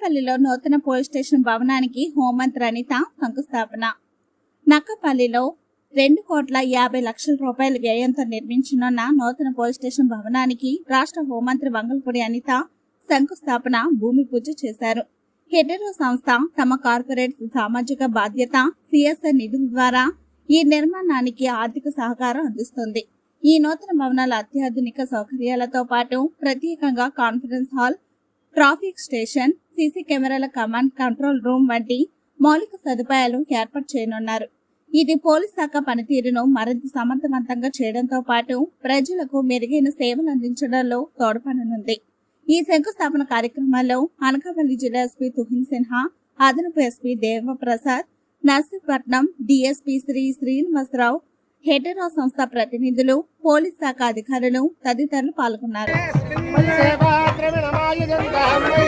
నక్కపల్లిలో నూతన police station భవనానికి హోంమంత్రి అనిత శంకుస్థాపన. నక్కపల్లిలో రెండు కోట్ల యాభై లక్షల రూపాయల వ్యయంతో నిర్మించనున్న నూతన పోలీస్ స్టేషన్ భవనానికి రాష్ట్ర హోంమంత్రి వంగల్పూడి అనిత శంకుస్థాపన భూమి పూజ చేశారు. హెటెరో సంస్థ తమ కార్పొరేట్ సామాజిక బాధ్యత సిఎస్ఆర్ నిధుల ద్వారా ఈ నిర్మాణానికి ఆర్థిక సహకారం అందిస్తుంది. ఈ నూతన భవనాల అత్యాధునిక సౌకర్యాలతో పాటు ప్రత్యేకంగా conference hall traffic station CC కెమెరాల కమాండ్ కంట్రోల్ రూమ్ వంటి మౌలిక సదుపాయాలు ఏర్పాటు చేయనున్నారు. ఇది పోలీస్ శాఖ పనితీరును మరింత సమర్థవంతంగా చేయడంతో పాటు ప్రజలకు మెరుగైన సేవలు అందించడంలో తోడ్పడనుంది. ఈ శంకుస్థాపన కార్యక్రమాల్లో అనకాపల్లి జిల్లా ఎస్పీ తుహిన్ సిన్హా అదనపు ఎస్పీ దేవప్రసాద్ నర్సీపట్నం డిఎస్పీ శ్రీ శ్రీనివాసరావు హెటెరో సంస్థ ప్రతినిధులు పోలీస్ శాఖ అధికారులు తదితరులు పాల్గొన్నారు. हमने